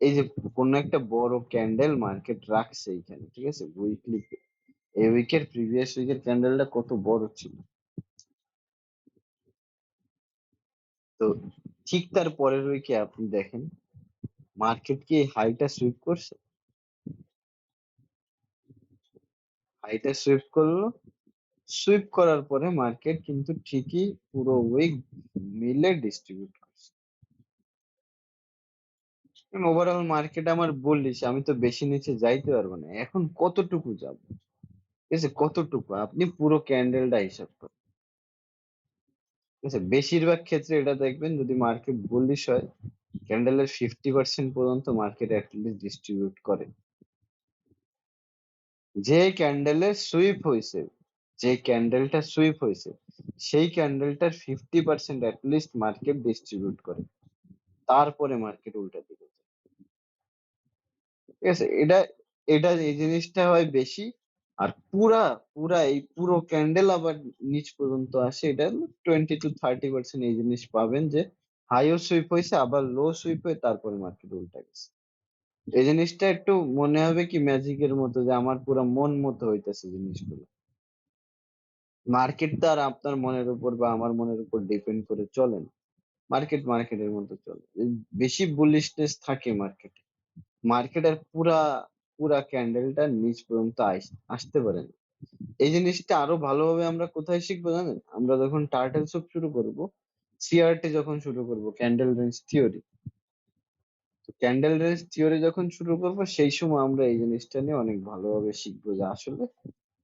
এই যে কোন একটা বড় ক্যান্ডেল মার্কেট রাখছে এইখানে, ঠিক আছে? উইকলি এই উইকের প্রিভিয়াস উইকের ক্যান্ডেলটা কত বড় ছিল? তো ঠিক তার পরের উইকে আপনি দেখেন মার্কেট কি হাইটা সুইপ করছে? হাইটা সুইপ করল। সুইপ করার পরে মার্কেট কিন্তু ঠিকই পুরো উইক মিলে ডিস্ট্রিবিউট ওভারঅল মার্কেট আমার বললিস আমি তো বেশি নিচে যাইতে পারব না। এখন কতটুকু যাব? ঠিক আছে, কতটুকু? আপনি পুরো ক্যান্ডেলটা হিসাব করেন। ঠিক আছে, বেশিরভাগ ক্ষেত্রে এটা দেখবেন যদি মার্কেট বুলিশ হয় ক্যান্ডেলের ফিফটি পার্সেন্ট পর্যন্ত মার্কেট অ্যাটলিস্ট ডিস্ট্রিবিউট করে। যে ক্যান্ডেলের সুইপ হয়েছে যে ক্যান্ডেলটা সুইপ হয়েছে সেই ক্যান্ডেলটার fifty percent at least market distribute করে। তারপরে মার্কেট উল্টা দিকে ঠিক আছে? এটা এটা এই জিনিসটা হয় বেশি। আর পুরা পুরা এই পুরো ক্যান্ডেল আবার নিচ পর্যন্ত আসে, এটা টোয়েন্টি টু থার্টি পার্সেন্ট এই জিনিস পাবেন যে হাইও সুইপ হয়েছে, আবার লো সুইপ হয়ে তারপরে মার্কেট উল্টা গেছে। এই জিনিসটা একটু মনে হবে কি ম্যাজিকের মতো যে আমার পুরো মন মতো হইতেছে জিনিসগুলো। মার্কেট তো আর আপনার মনের উপর বা আমার মনের উপর ডিপেন্ড করে চলে না। মার্কেট মার্কেটের মতো চলে। বেশি বুলিশনেস থাকে মার্কেটে মার্কেটের পুরা পুরা ক্যান্ডেলটা নিচ পর্যন্ত আসতে পারে না। এই জিনিসটা আরও ভালোভাবে আমরা কোথায় শিখব জানেন? আমরা যখন টার্টেল সব শুরু করব সিআরটি যখন শুরু করব candle range theory candle range theory যখন শুরু করব, সেই সময় আমরা এই জিনিসটা নিয়ে অনেক ভালোভাবে শিখব যে আসলে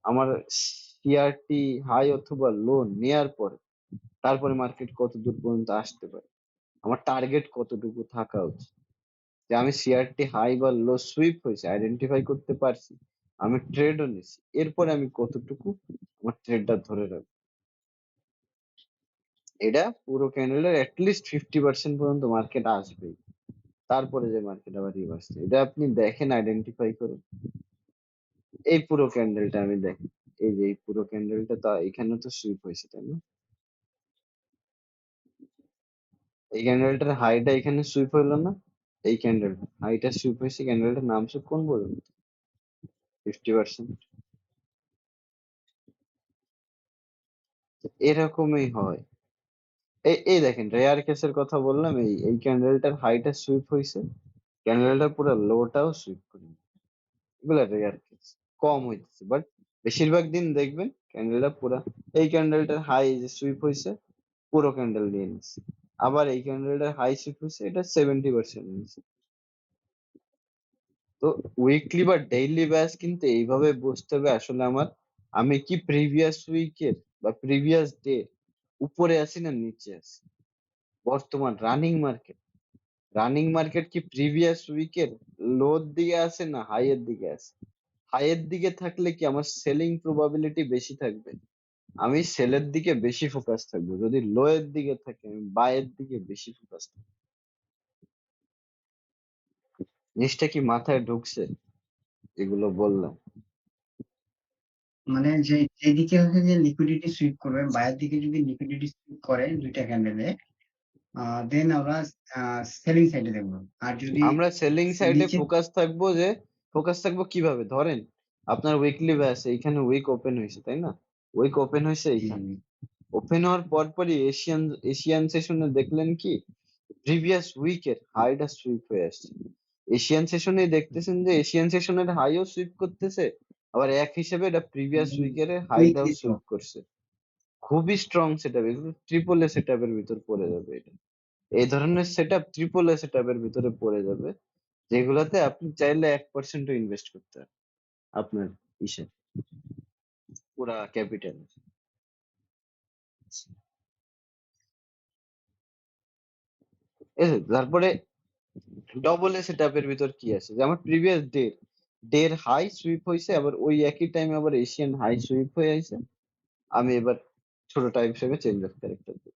আমার সিআরটি হাই অথবা লো নেয়ার পরে, তারপরে মার্কেট কত দূর পর্যন্ত আসতে পারে? আমার টার্গেট কতটুকু থাকা উচিত? যে আমি সিআরটি হাই বা লো সুইপ হয়েছে আইডেন্টিফাই করতে পারছি, আমি ট্রেডও নিছি। এরপরে আমি কতটুকু আমার ট্রেডটা ধরে রাখব? এটা পুরো ক্যান্ডেলের অ্যাটলিস্ট ফিফটি পার্সেন্ট পর্যন্ত মার্কেট আসবেই। তারপরে যে মার্কেট আবার রিভার্স এটা আপনি দেখেন আইডেন্টিফাই করে। এই পুরো ক্যান্ডেলটা আমি দেখি। এই যে এই পুরো ক্যান্ডেলটা তা এখানে তো সুইপ হয়েছে, তাই না? এই ক্যান্ডেলটার হাইটা এখানে সুইপ হইল না। এই ক্যান্ডেল হাইটা সুইপ হয়েছে ক্যান্ডেলটার নাম সুইপ কোন বলুন? ফিফটি পার্সেন্ট এরকমই হয়। এই এই দেখেন রেয়ার কেসের কথা বললাম, এই এই ক্যান্ডেলটার হাইটা সুইপ হয়েছে। ক্যান্ডেলটার পুরো লোটাও সুইপ করে। এগুলা রেয়ার কেস কম হইতেছে। বাট বেশিরভাগ দিন দেখবেন ক্যান্ডেলটা পুরো, এই ক্যান্ডেলটার হাই যে সুইপ হয়েছে, পুরো ক্যান্ডেল নিয়ে নিচ্ছে আবার এই ক্যান্ডেলটার হাই সুইপ এটা সেভেন্টি পার্সেন্ট তো উইকলি বা ডেইলি ব্যাস কিন্তু এইভাবে বুঝতে হবে। আসলে আমার, আমি কি প্রিভিয়াস উইকের বা প্রিভিয়াস ডে উপরে আছি না নিচে আছি? বর্তমান রানিং মার্কেট রানিং মার্কেট কি প্রিভিয়াস উইকের লোর দিকে আছে না হাইয়ের দিকে আছে? হাইয়ের দিকে থাকলে কি আমার সেলিং প্রবাবিলিটি বেশি থাকবে? আমি সেলের দিকে বেশি ফোকাস থাকব। যদি লো এর দিকে থাকে আমি বায়ের দিকে বেশি ফোকাস থাকব। জিনিসটা কি মাথায় ঢুকছে? এগুলো বললাম। মানে যে যেদিকে হচ্ছে যে লিকুইডিটি সুইপ করবে বায়ের দিকে যদি লিকুইডিটি সুইপ করে দুইটা ক্যান্ডেলে দেন আমরা সেলিং সাইডে দেখব। আর যদি আমরা সেলিং সাইডে ফোকাস থাকব যে ফোকাস থাকব কীভাবে? ধরেন আপনার উইকলি ব্যাস এইখানে উইক ওপেন হয়েছে তাই না? উইক ওপেন হয়েছে ওপেন হওয়ার পর পরই এশিয়ান এশিয়ান সেশনে দেখলেন কি প্রিভিয়াস উইকের হাইটা সুইপ হয়ে আসছে। এশিয়ান সেশনে দেখতেছেন যে এশিয়ান সেশনের হাইও সুইপ করতেছে আবার এক হিসেবে এটা প্রিভিয়াস উইকের হাইটাও। সুইপ করছে। খুবই স্ট্রং সেটআপ এগুলো ট্রিপল এ সেটআপের ভিতর পড়ে যাবে এটা। এই ধরনের সেটআপ ট্রিপল এ সেটআপের ভিতরে পড়ে যাবে যেগুলাতে আপনি চাইলে এক পার্সেন্টও ইনভেস্ট করতে পারেন। আপনার ইসে পুরা ক্যাপিটাল। তারপরে ডবল এ সেটআপের ভিতর কি আছে? যে, আমার প্রিভিয়াস ডে ডের হাই সুইপ হয়েছে আবার ওই একই টাইমে আবার এশিয়ান হাই সুইপ হয়ে আছে আমি এবার ছোট টাইপ হিসেবে চেঞ্জ অফ ক্যারেক্টার দিই।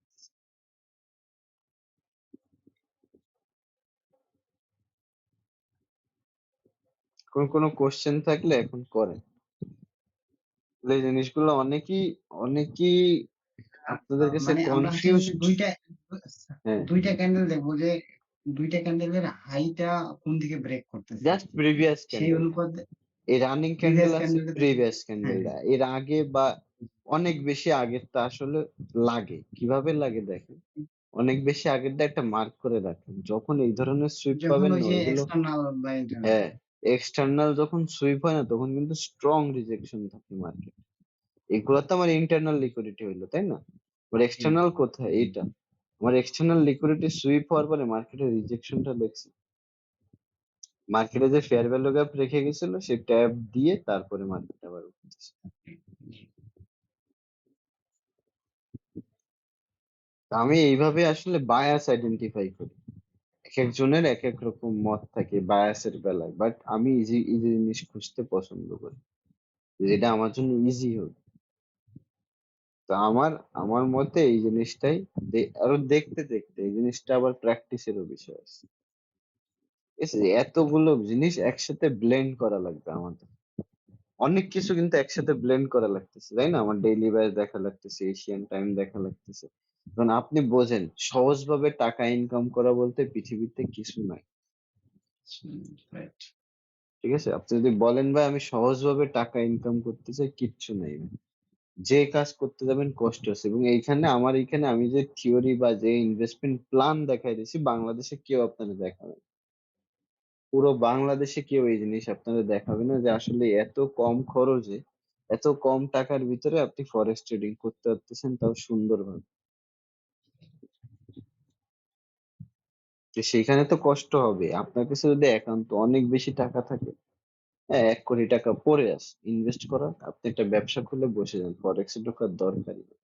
কোন, কোনো কোশ্চেন থাকলে এখন করেন। এই জিনিসগুলো অনেকই অনেকই আপনাদের কাছে মানে আমরা কনফিউজ দুইটা হ্যাঁ দুইটা ক্যান্ডেল দেখব যে ২ টা ক্যান্ডেলের হাইটা কোন দিকে ব্রেক করতেছে। জাস্ট প্রিভিয়াস সেই ক্যান্ডেল। অনুপাতে এই রানিং ক্যান্ডেল আছে ক্যান্ডেলটা দেখে প্রিভিয়াস ক্যান্ডেলটা। এর আগে বা অনেক বেশি আগেরটা আসলে লাগে। কীভাবে লাগে দেখেন। অনেক বেশি আগেরটা একটা মার্ক করে রাখেন। যখন এই ধরনের সুইপ যখন পাবেন ওই না যে ওইগুলো এক্সটার্নাল বা ইন্টারনাল হ্যাঁ, এক্সটার্নাল যখন সুইপ হয় না তখন কিন্তু স্ট্রং রিজেকশন থাকে মার্কেটে। এগুলা তো আমার ইন্টারনাল লিকুইডিটি হইল, তাই না? আমার এক্সটার্নাল কোথায়? এইটা। আমার এক্সটার্নাল লিকুইডিটি সুইপ হওয়ার পরে মার্কেটের রিজেকশনটা দেখছি। মার্কেটে যে ফেয়ার ভ্যালু গ্যাপ রেখে গেছিল সেই ট্যাপ দিয়ে তারপরে মার্কেট আবার উঠতেছে। আমি এইভাবে আসলে বায়াস আইডেন্টিফাই করি। একেকজনের একেক রকম মত থাকে বায়াসের বেলায়। বাট আমি ইজি, ইজি জিনিস খুঁজতে পছন্দ করি। যেটা আমার জন্য ইজি হোক। তো আমার, আমার মতে এই জিনিসটাই আরও দেখতে, দেখতে এই জিনিসটা আবার প্র্যাকটিসেরও বিষয় আছে। এতগুলো জিনিস একসাথে ব্লেন্ড করা লাগবে আমাদের। অনেক কিছু কিন্তু একসাথে ব্লেন্ড করা লাগতেছে, তাই না? আমার ডেইলি ওয়্যার দেখা লাগতেছে, এশিয়ান টাইম দেখা লাগতেছে। এখন আপনি বোঝেন সহজভাবে টাকা ইনকাম করা বলতে পৃথিবীতে কিছু নাই। ঠিক আছে? আপনি যদি বলেন ভাই আমি সহজভাবে টাকা ইনকাম করতে চাই, কিচ্ছু নাই। যে কাজ করতে যাবেন কষ্ট আছে এবং এইখানে আমার এইখানে আমি যে থিওরি বা যে ইনভেস্টমেন্ট প্ল্যান দেখাই দিছি বাংলাদেশে কেউ আপনারে দেখাবে পুরো বাংলাদেশে কেউ এই জিনিস আপনাদের দেখাবে না যে আসলে এত কম খরচে, এত কম টাকার ভিতরে আপনি ফরেক্স ট্রেডিং করতে পারতেছেন তাও সুন্দরভাবে। তো সেইখানে তো কষ্ট হবে। আপনার কাছে যদি একান্ত অনেক বেশি টাকা থাকে, হ্যাঁ, ৳১,০০,০০,০০০ পড়ে আছে ইনভেস্ট করার, আপনি একটা ব্যবসা খুলে বসে যান। ফরেক্স ঢোকার দরকারই নেই।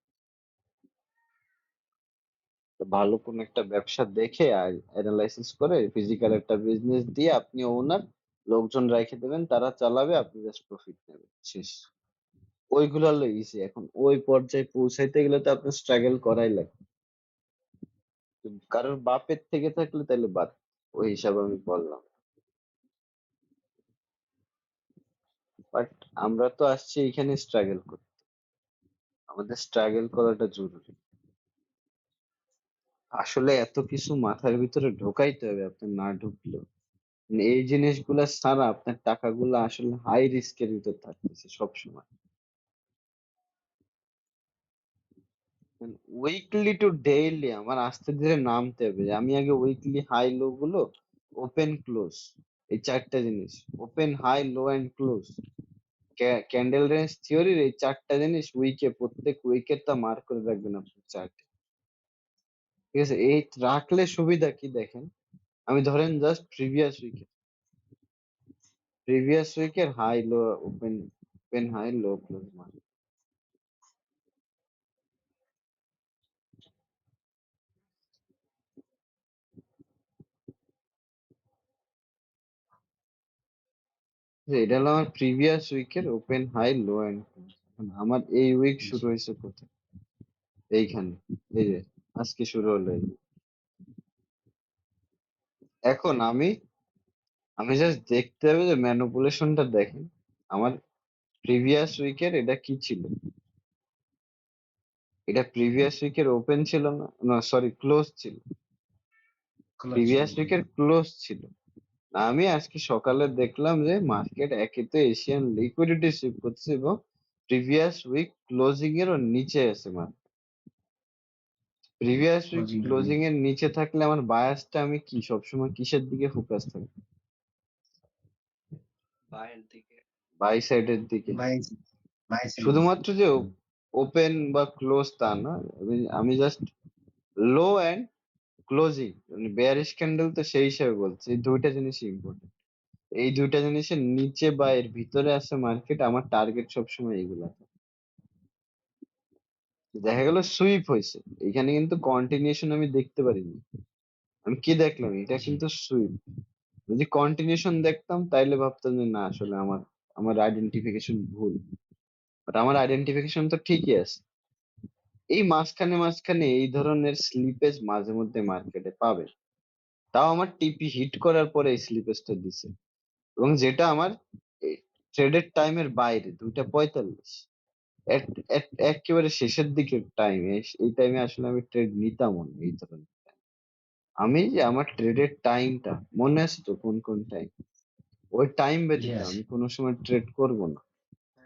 ভালো কোন একটা ব্যবসা দেখে আর এনালাইসিস করে ফিজিক্যাল একটা বিজনেস দিয়ে আপনি ওনার, লোকজন রেখে দেবেন তারা চালাবে, আপনি জাস্ট প্রফিট নেবেন। শেষ। ওইগুলো হলো ইজি। এখন ওই পর্যায়ে পৌঁছাইতে গেলে তো আপনার স্ট্রাগল করাই লাগবে। কারোর বাপের থেকে থাকলে তাইলে বাদ। ওই হিসাবে আমি বললাম। বাট আমরা তো আসছি এইখানে স্ট্রাগল করতে। আমাদের স্ট্রাগল করাটা জরুরি। আসলে এত কিছু মাথার ভিতরে ঢোকাইতে হবে আপনার না ঢুকলেও। মানে এই জিনিসগুলা ছাড়া আপনার টাকাগুলা আসলে হাই রিস্ক এর ভিতর থাকতেছে সবসময়। উইকলি টু ডেইলি আমার আস্তে ধীরে নামতে হবে। আমি আগে উইকলি হাই লো গুলো ওপেন ক্লোজ এই ৪ টা জিনিস। Open, high, low and close. ক্যা ক্যান্ডেল রেঞ্জ থিওরির এই ৪ টা জিনিস উইকে প্রত্যেক উইকেটটা মার্ক করে রাখবেন আপনার চার্টে। ঠিক আছে? এই রাখলে সুবিধা কি দেখেন, আমি ধরেন জাস্ট প্রিভিয়াস উইকে previous উইকের high, low, open, open, high, low, close mark. এটা হলো আমার প্রিভিয়াস উইকের ওপেন, হাই, লো এন্ড আমার এই উইক শুরু হয়েছে কোথায়? এইখানে। এই যে আজকে শুরু হলো। এখন আমি আমি জাস্ট দেখতে হবে যে ম্যানিপুলেশনটা দেখেন। আমার প্রিভিয়াস উইকের এটা কি ছিল? এটা প্রিভিয়াস উইকের ওপেন ছিল না? না সরি ক্লোজ ছিল। প্রিভিয়াস। উইকের ক্লোজ ছিল। আমি আজকে সকালে দেখলাম যে মার্কেট একে তো এশিয়ান লিকুইডিটি সুইপ করছে এবং প্রিভিয়াস উইক ক্লোজিং এরও নিচে আছে মার্কেট। প্রিভিয়াস উইক ক্লোজিং এর নিচে থাকলে আমার বায়াসটা আমি কি সবসময় কিসের দিকে ফোকাস দিকে। বাই সাইডের দিকে। শুধুমাত্র যে ওপেন বা ক্লোজ তা না। আমি জাস্ট লো অ্যান্ড ক্লোজিং মানে বেয়ারিশ ক্যান্ডেল তো সেই হিসাবে বলছি। এই ২ টা জিনিসই ইম্পোর্টেন্ট। এই দুইটা জিনিসের নিচে বা এর ভিতরে আছে মার্কেট আমার টার্গেট সবসময় এগুলা। দেখা গেল সুইপ হয়েছে, এখানে কিন্তু কন্টিনিউশন আমি দেখতে পারিনি। আমি কি দেখলাম? এটা কিন্তু সুইপ। যদি কন্টিনিউশন দেখতাম, তাইলে ভাবতাম যে না, আসলে আমার আমার আইডেন্টিফিকেশন ভুল। বাট আমার আইডেন্টিফিকেশন তো ঠিকই আছে। এই মাঝখানে, মাঝখানে এই ধরনের স্লিপেজ মাঝে মধ্যে মার্কেটে পাবে তাও আমার টিপি হিট করার পরে এই স্লিপেজটা দিছে। এবং যেটা আমার ট্রেডের টাইমের বাইরে ২টা ৪৫ এক এক এক্কেবারে শেষের দিকের টাইমে এই টাইমে আসলে আমি ট্রেড নিতামও না এই ধরনের। আমি যে আমার ট্রেডের টাইমটা মনে আছে তো কোন কোন টাইম ওই টাইম আছে। আমি কোনো সময় ট্রেড করব না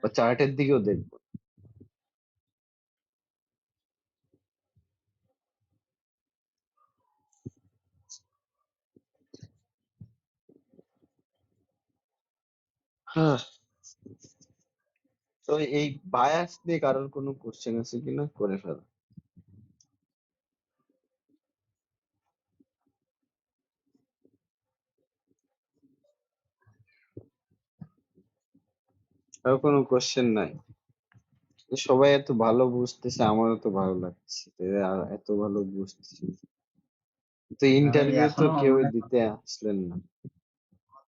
বা চার্টের দিকেও দেখব হ্যাঁ। তো এই বায়াস নিয়ে কারোর কোনো কোশ্চেন আছে কিনা করে ফেলো। আর কোনো কোশ্চেন নাই। সবাই এত ভালো বুঝতেছে আমারও তো ভালো লাগছে এরা এত ভালো বুঝতেছে। তো ইন্টারভিউ তো এখনও কেউ মানে দিতে আসলেন না।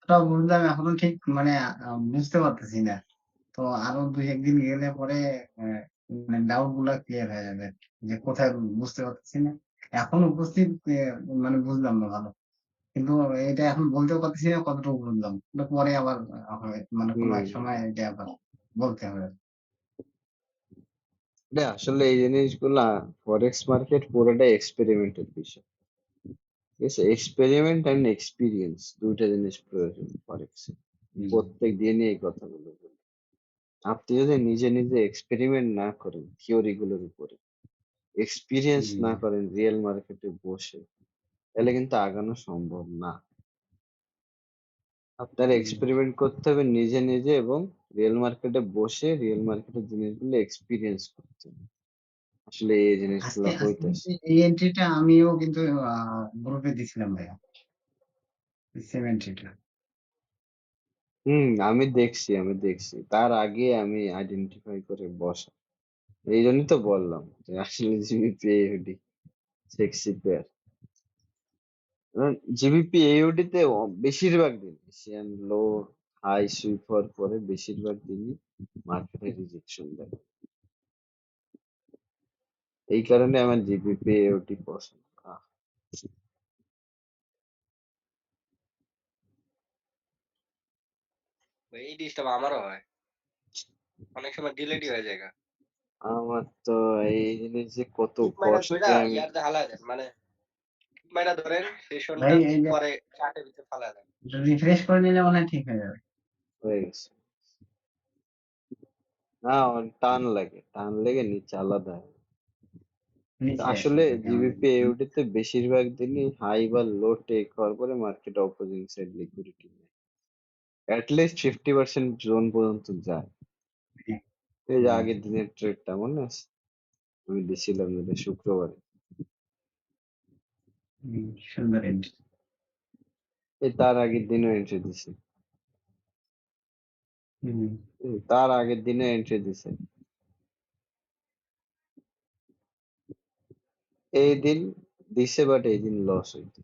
কতটা বুঝলাম এখনও ঠিক মানে বুঝতে পারতেছি না। তো আরও ২-১ গেলে পরে অ্যা মানে ডাউটগুলা ক্লিয়ার হয়ে যাবে। যে কোথায় বুঝতে পারতেছি না। এখন উপস্থিত মানে বুঝলাম না ভালো। কিন্তু এটা এখন বলতেও পারতেছি না কতটুকু বুঝলাম। এটা পরে আবার হবে মানে কোনো হুম এক সময় এটা আবার বলতে হবে। এটা আসলে এই জিনিসগুলা ফরেক্স মার্কেট পুরোটাই এক্সপেরিমেন্টের বিষয় ঠিক আছে? এক্সপেরিমেন্ট অ্যান্ড এক্সপিরিয়েন্স দুইটা জিনিস প্রয়োজন ফরেক্সে প্রত্যেক দিনই এই কথাগুলো বলি। আপনি যদি নিজে নিজে এক্সপেরিমেন্ট না করেন থিওরি গুলোর উপরে এক্সপিরিয়েন্স না করেন রিয়েল মার্কেটে বসে তাহলে কিন্তু আগানো সম্ভব না। আপনার এক্সপেরিমেন্ট করতে হবে নিজে নিজে এবং রিয়েল মার্কেটে বসে রিয়েল মার্কেটের জিনিসগুলো এক্সপিরিয়েন্স করতে হবে। আসলে এই জিনিসগুলো আজকে আজকে হইতেছে এই এন্ট্রিটা আমিও কিন্তু গ্রুপে দিছিলাম ভাইয়া। সেম এন্ট্রিটা। হুম আমি দেখছি আমি দেখছি। তার আগে আমি আইডেন্টিফাই করে বসা। এই জন্যই তো বললাম যে আসলে GBP sexy pair GBP AUD তে বেশিরভাগ দিন এশিয়ান লো হাই সুইপ পরে বেশিরভাগ দিনই মার্কেটে রিজেকশন দেয়। এই কারণে আমার জিবিপি এওডি পছন্দ। এই ডিস্টার্ব আমারও হয়। অনেক সময় ডিলেটই হয়ে যায় আমার তো এই জিনিস যে কত কষ্টে ইয়ার দেন মানে মাইরা ধরেন সেশনটা পরে চার্টের ভিতরে ফালায় দেন। রিফ্রেশ করে নিলে মনে ঠিক হয়ে যাবে। হয়ে গেছে। না টান লাগে টান লেগে নিচে আলাদা হয়। আসলে। জিবিপি এওডি তে বেশিরভাগ দিনই হাই বা লো টেক হওয়ার পরে মার্কেট অপোজিং সাইড লিকুইডিটি নেয়। At least fifty percent zone পর্যন্ত যায়। হ্যাঁ, এই যে হুম, আগের দিনের ট্রেডটা মনে আছে? আমি দিছিলাম যেটা শুক্রবারে। সুন্দর এন্ট্রি। এই তার আগের দিনও এন্ট্রি দিছে। তার আগের দিনে এন্ট্রি দিছে। এই দিন দিছে বাট এই দিন লস হইতো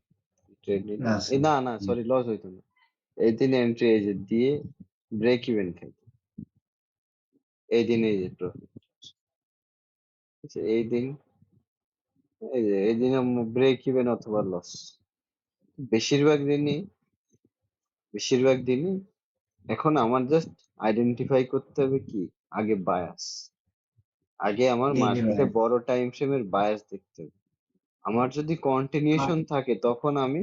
না না সরি লস হইতো না। এই দিন এন্ট্রি যে দিয়ে ব্রেক ইভেন খাইতো। এই দিন এই যে প্রফিট এই দিন এই যে এই দিন ব্রেক ইভেন অথবা লস বেশিরভাগ দিনই বেশিরভাগ দিনই এখন আমার জাস্ট আইডেন্টিফাই করতে হবে কি? আগে বায়াস আগে আমার মার্কেটে। বড় টাইম ফ্রেমের বায়াস দেখতে হবে। আমার যদি কন্টিনিউশন থাকে তখন আমি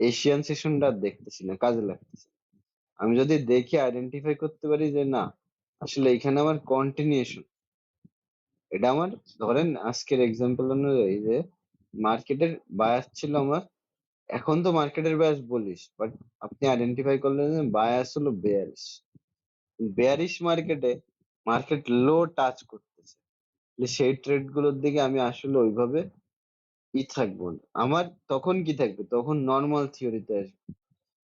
এশিয়ান সেশনটা দেখতেছি না কাজে লাগতেছে। আমি যদি দেখে আইডেন্টিফাই করতে পারি যে না আসলে এখানে আমার কন্টিনিউশন এটা আমার ধরেন আজকের এক্সাম্পল অনুযায়ী যে মার্কেটের বায়াস ছিল আমার এখন তো মার্কেটের বায়াস বলিস বাট আপনি আইডেন্টিফাই করলেন যে বায়াস হলো বেয়ারিশ বেয়ারিশ মার্কেটে মার্কেট লো টাচ করতেছে। সেই ট্রেডগুলোর দিকে আমি আসলে ওইভাবে ই থাকব আমার তখন কি থাকবে? তখন নর্মাল থিওরিতে আসবে।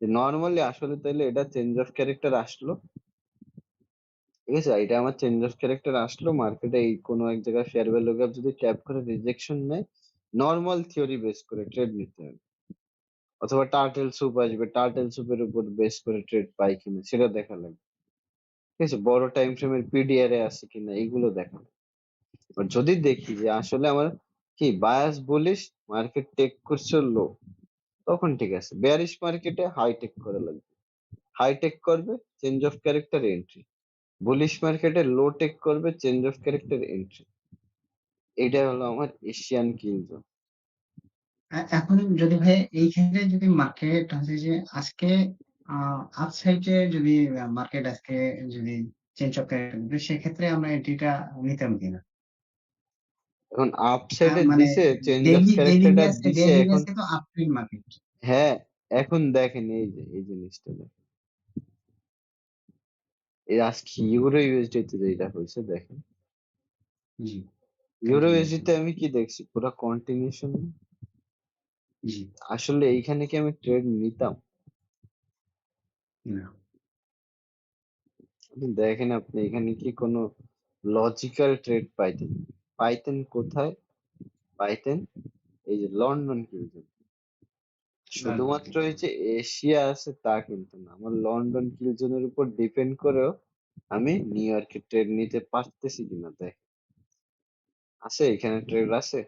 যে নর্মালি আসলে তাইলে এটা চেঞ্জ অফ ক্যারেক্টার আসলো। ঠিক আছে, এটা আমার চেঞ্জ অফ ক্যারেক্টার আসলো মার্কেটে এই কোনো এক জায়গায় ফেয়ার ভ্যালু গ্যাপ যদি ট্যাপ করে রিজেকশন নেয় নর্মাল থিওরি বেস করে ট্রেড নিতে হবে। অথবা টার্টেল স্যুপ আসবে টার্টেল স্যুপের উপর বেস করে ট্রেড পাই কিনা, সেটা দেখা লাগবে। ঠিক আছে, বড় টাইম ফ্রেমের পিডিআর এ আছে কিনা, এগুলো দেখা যদি দেখি যে আসলে আমার কি বায়াস বলিস মার্কেট টেক করছে লো তখন ঠিক আছে। বেয়ারিশ মার্কেটে হাই টেক করা লাগবে। হাই টেক করবে change of character entry bullish মার্কেটে লো টেক করবে চেঞ্জ অফ ক্যারেক্টার এন্ট্রি এটা হলো আমার এশিয়ান কিল এখন যদি ভাই এই ক্ষেত্রে যদি মার্কেট হচ্ছে যে, আজকে আপসাইডে যদি মার্কেট আজকে যদি চেঞ্জ অফ ক্যারেক্টার সেক্ষেত্রে আমরা এন্ট্রিটা নিতাম কিনা? এখন আপসাইডে মানে দিছে চেঞ্জ অফ ক্যারেক্টারটা দিছে এখন তো আপট্রেন্ড মার্কেট হ্যাঁ এখন দেখেন এই যে এই জিনিসটা দেখেন। এই আজকে ইউরো ইউএসডি তে যেটা হয়েছে দেখেন। জি। ইউরো আমি কি দেখছি? পুরো কন্টিনিউশন জি। আসলে এইখানে কি আমি ট্রেড নিতাম? না। দেখেন আপনি এখানে কি কোনো লজিক্যাল ট্রেড পাইতেন পাইতেন কোথায়? পাইতেন এই যে লন্ডন কিনতেন শুধুমাত্র এই যে এশিয়া আছে তা কিন্তু না। আমার লন্ডন কিলজনের উপর ডিপেন্ড করেও আমি নিউ ইয়র্কে ট্রেড নিতে পারতেছি কিনা দেখ। আছে এখানে ট্রেড আছে?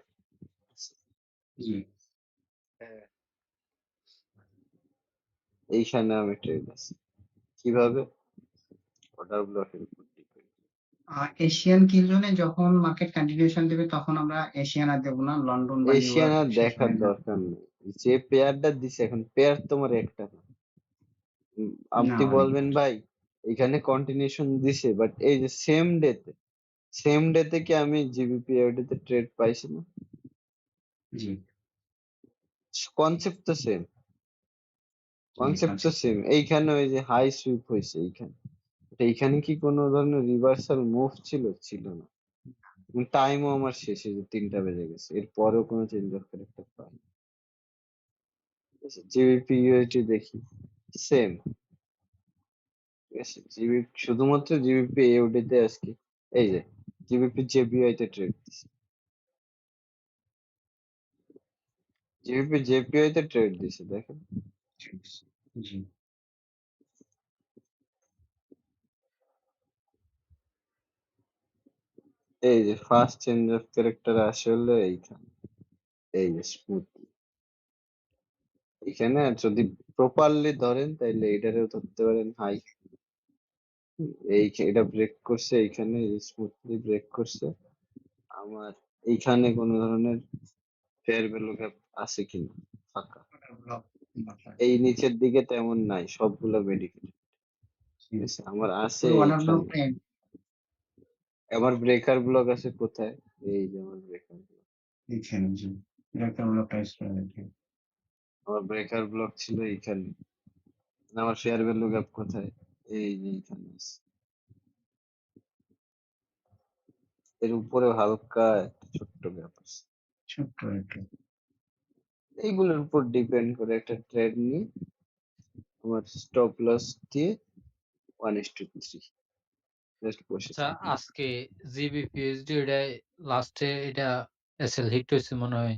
এইখানে আমি ট্রেড আছে। কীভাবে? অর্ডার ব্লকের উপর এশিয়ান কিলজনে যখন মার্কেট কন্টিনিউশন দেবে তখন আমরা এশিয়ান আর দেবো না লন্ডন বা এশিয়ান আর দেখার দরকার নেই। যে পেয়ারটা দিছে এখন পেয়ার তোমার একটা না। আপনি বলবেন ভাই এখানে কন্টিনিউশন দিছে বাট এই যে সেম ডেতে সেম ডেতে কি আমি জিবিপি তে ট্রেড পাইছি না? জি। কনসেপ্ট তো সেম কনসেপ্ট তো সেম এইখানে ওই যে হাই সুইপ হয়েছে এইখানে। এইখানে কি কোনো ধরনের রিভার্সাল মুভ ছিল? ছিল না। টাইমও আমার শেষ হয়ে যে তিনটা বেজে গেছে। এরপরেও কোনো চেঞ্জ অফ ক্যারেক্টার পাই জিবিপি দেখি। সেম ঠিক আছে? জিবি শুধুমাত্র জিবিপি এউডি তে আজকে। এই যে জিবিপি জেবিআই তে ট্রেড দিছে। জিবিপি জেপিআই তে ট্রেড দিছে, দেখেন। এই যে ফার্স্ট চেঞ্জ অফ ক্যারেক্টার আসলে এইখানে এই যে স্মুথ এখানে যদি প্রপারলি ধরেন তাইলে এটারেও ধরতে পারেন হাই এই এটা ব্রেক করছে এইখানে স্মুথলি ব্রেক করছে। আমার এইখানে কোনো ধরনের ফেয়ার ভ্যালু গ্যাপ আছে কিনা ফাঁকা। এই নিচের দিকে তেমন নাই সবগুলো মেডিকেল ঠিক আছে আমার আছে আমার ব্রেকার ব্লক আছে কোথায়? এই যে আমার ব্রেকার ব্লক এখানে জি। একটা ব্লক টাইস করে দেখি আমার ব্রেকার ব্লক ছিল এইখানে। আমার ফেয়ার ভ্যালু গ্যাপ কোথায়? এই যে এইখানে আছে। এর উপরে হালকা ছোট্ট গ্যাপ আছে। ছোট্ট একটু। এইগুলোর উপর ডিপেন্ড করে একটা ট্রেড নিয়ে আমার স্টপ লস দিয়ে one is to three just বসে আচ্ছা থাকি। আজকে জিবি পিএইচডি এটা লাস্টে এটা এসএল হিট হয়েছে মনে হয়।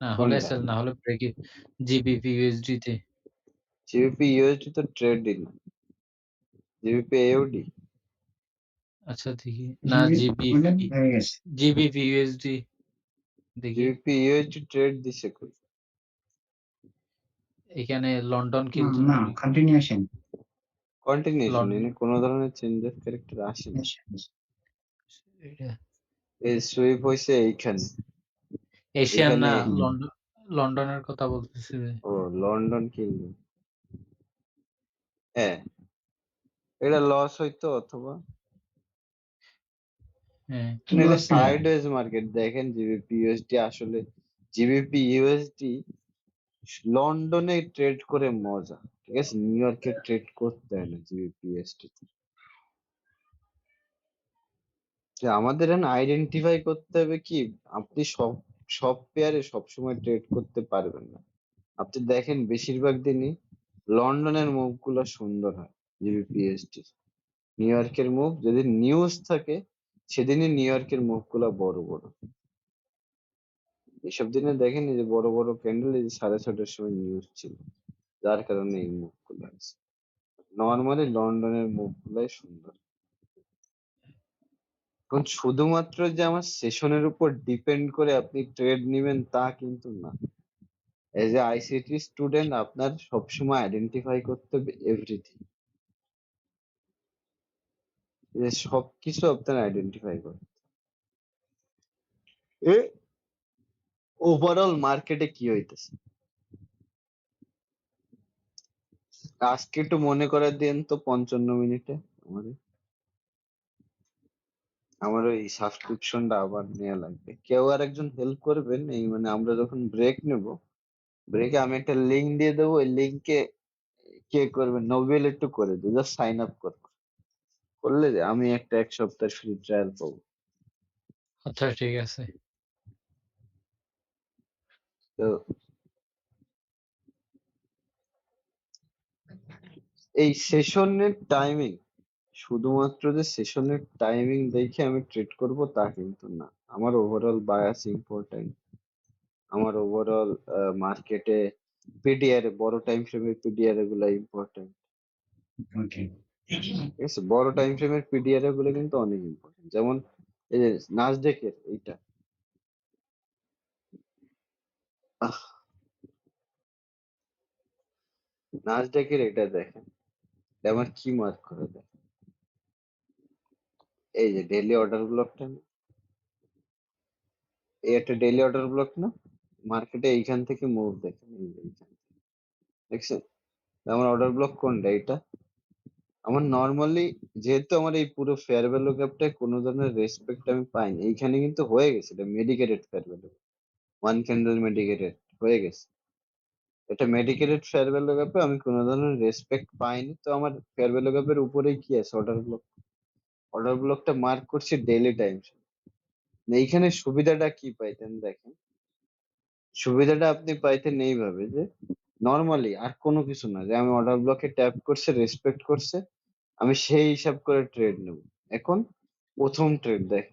না হলে কোনটা? এসএল না হলে ব্রেক জিবি পিএইচডি তে জিবিপি ইউএসডি তো ট্রেড জিবিপি এওডি আচ্ছা দেখি। না জিবি জিবি পিএইচডি। দেখি। জিবিপি ইউএসডি ট্রেড দিছে কই? এখানে লন্ডন কিল না কন্টিনিউশন কন্টিনিউশন. এনে কোনো ধরনের চেঞ্জ অফ ক্যারেক্টার আসে না এটা এই সুইপ হইছে এইখানে এশিয়ান না এখানে- লন্ডন লন্ডনের কথা বলতেছি যে। ও লন্ডন কিনবে হ্যাঁ এটা লস হইতো অথবা হ্যাঁ এটা Loss না। সাইডওয়েজ মার্কেট দেখেন জিবিপি ইউএসডি আসলে জিবিপি ইউএসডি লন্ডনে ট্রেড করে মজা ঠিক নিউ ইয়র্কে ট্রেড করতে হয় না জিবিপি ইউএসডি যে আমাদের আইডেন্টিফাই করতে হবে কি, আপনি সব সব পেয়ারে ট্রেড করতে পারবেন না। আপনি দেখেন বেশিরভাগ দিনই লন্ডনের মুভগুলো সুন্দর হয় জিবিপিএসটি নিউ ইয়র্কের মুভ যদি নিউজ থাকে, সেদিনই নিউ ইয়র্কের মুভগুলো বড় বড়। এসব দিনে দেখেন এই যে বড় বড় ক্যান্ডেল এই যে সাড়ে ছটার সময় নিউজ ছিল। যার কারণে এই মুভগুলো আছে নর্মালি লন্ডনের মুভ গুলাই সুন্দর। এখন শুধুমাত্র যে আমার সেশনের উপর ডিপেন্ড করে আপনি ট্রেড নেবেন তা কিন্তু না। এজ এ আইসিটি স্টুডেন্ট, আপনার সবসময় আইডেন্টিফাই করতে হবে এভরিথিং যে সবকিছু আপনার আইডেন্টিফাই করতে এ ওভারঅল মার্কেটে কি হইতেছে? আজকে একটু মনে করে দেন তো পঞ্চান্ন মিনিটে আমাদের। আমার ওই সাবস্ক্রিপশনটা আবার নেওয়া লাগবে। কেউ আর একজন হেল্প করবেন এই মানে আমরা যখন ব্রেক নেব ব্রেকে আমি একটা লিংক দিয়ে দেবো ওই লিংকে কে করবে নোবেল একটু করে দিও জাস্ট সাইন আপ কর। করলে আমি একটা এক সপ্তাহ ফ্রি ট্রায়াল পাবো। আচ্ছা ঠিক আছে। তো এই সেশনের টাইমিং শুধুমাত্র যে সেশনের টাইমিং দেখে আমি ট্রেড করব তা কিন্তু না। আমার ওভারঅল বায়াস ইম্পর্টেন্ট আমার ওভারঅল মার্কেটে পিডিআর বড় টাইম ফ্রেমের পিডিআরগুলো ইম্পর্টেন্ট ওকে ঠিক আছে বড় টাইম ফ্রেমের পিডিআরগুলো কিন্তু অনেক ইম্পর্টেন্ট যেমন এই যে নাসডেকের এইটা। আহ, নাসডেকের এটা দেখেন। আমার কি মার্ক করে দেয় এই যে ডেইলি অর্ডার ব্লকটা এই একটা ডেইলি অর্ডার ব্লক না? মার্কেটে এইখান থেকে মুভ দেখেন এই এইখান থেকে। দেখছেন? আমার অর্ডার ব্লক কোনটা? এটা আমার নর্মালি যেহেতু আমার এই পুরো ফেয়ার ভ্যালু গ্যাপটায় কোনো ধরনের রেসপেক্ট আমি পাইনি, এইখানে কিন্তু হয়ে গেছে। এটা mitigated fair value one candle mitigated হয়ে গেছে। এটা মেডিকেটেড ফেয়ার ভ্যালু গ্যাপে আমি কোনো ধরনের রেসপেক্ট পাইনি। তো আমার ফেয়ার ভ্যালু গ্যাপের উপরেই কি আছে? অর্ডার ব্লক অর্ডার ব্লকটা মার্ক করছি ডেইলি টাইম এইখানে সুবিধাটা কি পাইতেন দেখেন? সুবিধাটা আপনি পাইতেন এইভাবে যে নর্মালি আর কোনো কিছু না। যে আমি অর্ডার ব্লকে ট্যাপ করছে রেসপেক্ট করছে, আমি সেই হিসাব করে ট্রেড নেব। এখন প্রথম ট্রেড দেখ।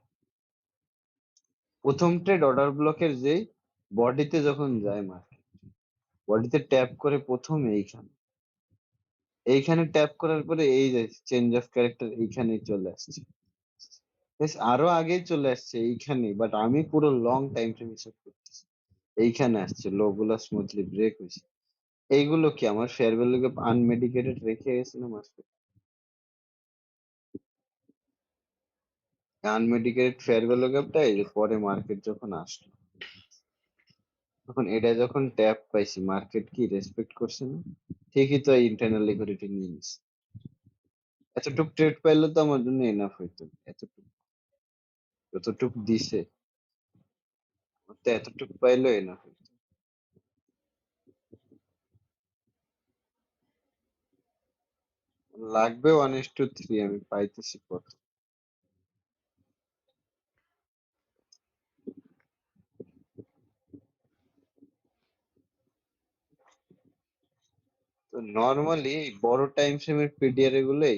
প্রথম ট্রেড অর্ডার ব্লকের যেই বডিতে যখন যায় মার্কেট বডিতে ট্যাপ করে প্রথম এইখানে। এইখানে ট্যাপ করার পরে এই যে চেঞ্জ অফ ক্যারেক্টার এইখানে চলে আসছে। বেশ, আরও আগেই চলে আসছে এইখানে বাট আমি পুরো লং টাইম ফ্রেম হিসাব করতেছি। এইখানে আসছে লো গুলা স্মুথলি ব্রেক হয়েছে। এইগুলো কি আমার ফেয়ার ভ্যালুকে আনমেডিকেটেড রেখে গেছে না মার্কেট আনমেডিকেটেড ফেয়ার ভ্যালু গ্যাপটা এই পরে মার্কেট যখন আসলো। তখন এটা যখন ট্যাপ পাইছি, মার্কেট কি রেসপেক্ট করছে না? ঠিকই তো ইন্টারনাল লিকুইডিটি নিয়ে এতটুক ট্রেড পাইলে তো আমার জন্য এনাফ হইতো, এতটুক। যতটুক দিছে তো এতটুক পাইলেও এনাফ হইতো। লাগবে ওয়ান ইস টু থ্রি আমি পাইতেছি কত? নর্মালি বড় টাইম ফ্রেমের পিডিআর এগুলো